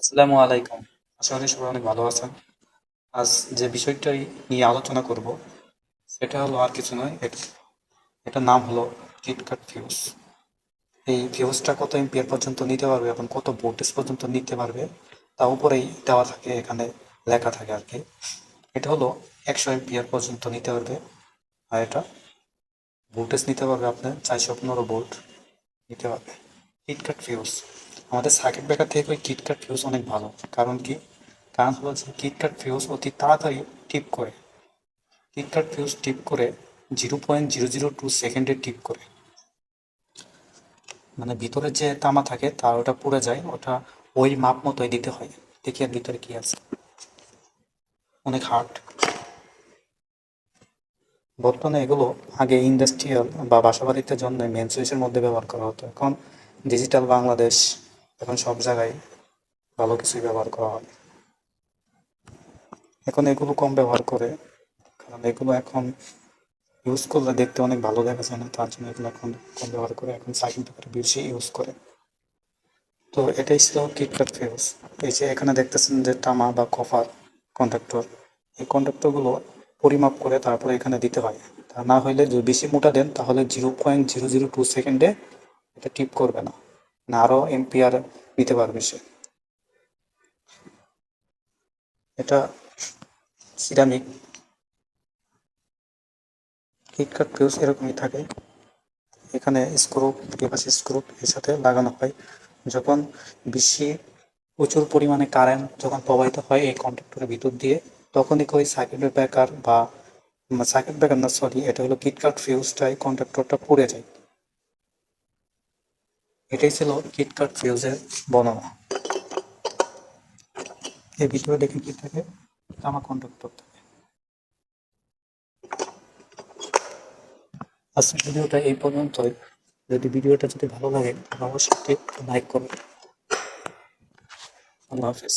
আসসালামু আলাইকুম। আশা করি সবাই অনেক ভালো আছেন। আজ যে বিষয়টাই নিয়ে আলোচনা করব, সেটা হলো আর কিছু নয় এট- নাম হলো কিটকাট ফিউজ এই ফিউজটা কত এম্পিয়ার পর্যন্ত নিতে পারবে এবং কত ভোল্টেজ পর্যন্ত নিতে পারবে, তা উপরেই দেওয়া থাকে, এখানে লেখা থাকে আর কি। এটা হলো একশো এম্পিয়ার পর্যন্ত নিতে পারবে, আর এটা ভোল্টেজ নিতে পারবে আপনার চারশো পনেরো ভোল্ট নিতে পারবে। কিটকাট ফিউজ আমাদের সার্কিট ব্রেকার থেকে কিটকাট ফিউজ অনেক ভালো। কারণ কি? কারণ হলো যে কিটকাট ফিউজ অতি তাড়াতাড়ি টিপ করে। কিটকাট ফিউজ টিপ করে zero point zero zero two সেকেন্ডে টিপ করে। মানে ভিতরে যে তামা থাকে, তার ওটা পুড়ে যায়, ওটা ওই মাপ মতোই দিতে হয়। দেখি আর ভিতরে কি আছে। অনেক হার্ড বর্তমানে এগুলো আগে ইন্ডাস্ট্রিয়াল বা বাসাবাড়িতে জন্য মেন সুইচের মধ্যে ব্যবহার করা হতো। এখন ডিজিটাল বাংলাদেশ এখন সব জায়গায় ভালো কিছুই ব্যবহার করা হয়। এখন এগুলো কম ব্যবহার করে, কারণ এগুলো এখন ইউজ করলে দেখতে অনেক ভালো দেখা যায় না, তার জন্য এগুলো এখন কম ব্যবহার করে, এখন সাইকেল পেপারে বেশি ইউজ করে। তো এটাই ছিল কিটকাট ফিউজ এই যে এখানে দেখতেছেন যে তামা বা কপার কন্ডাক্টর এই কন্ডাক্টরগুলো পরিমাপ করে তারপরে এখানে দিতে হয়। তা না হইলে যদি বেশি মোটা দেন, তাহলে zero point zero zero two সেকেন্ডে এটা টিপ করবে না। আরও এম্পিয়ার নিতে পারবে সে। এটা সিরামিক। কিটকাট ফিউজ এরকমই থাকে। এখানে স্ক্রু এপাশে স্ক্রু এর সাথে লাগানো হয়। যখন বেশি প্রচুর পরিমাণে কারেন্ট যখন প্রবাহিত হয় এই কন্ট্রাক্টরের ভিতর দিয়ে, তখনই ওই সার্কিট ব্রেকার বা সার্কিট ব্রেকার না সরি এটা হলো কিটকাট ফিউজটাই কন্ট্রাক্টরটা পুড়ে যায়। এটাই ছিল কিটকাট ফিউজের বর্ণনা। এই ভিডিও দেখে কি থাকে? আমার কন্ডাক্টর থাকে আজকের ভিডিওটা এই পর্যন্তই। যদি ভিডিওটা যদি ভালো লাগে অবশ্যই লাইক করবেন। আল্লাহ হাফিজ।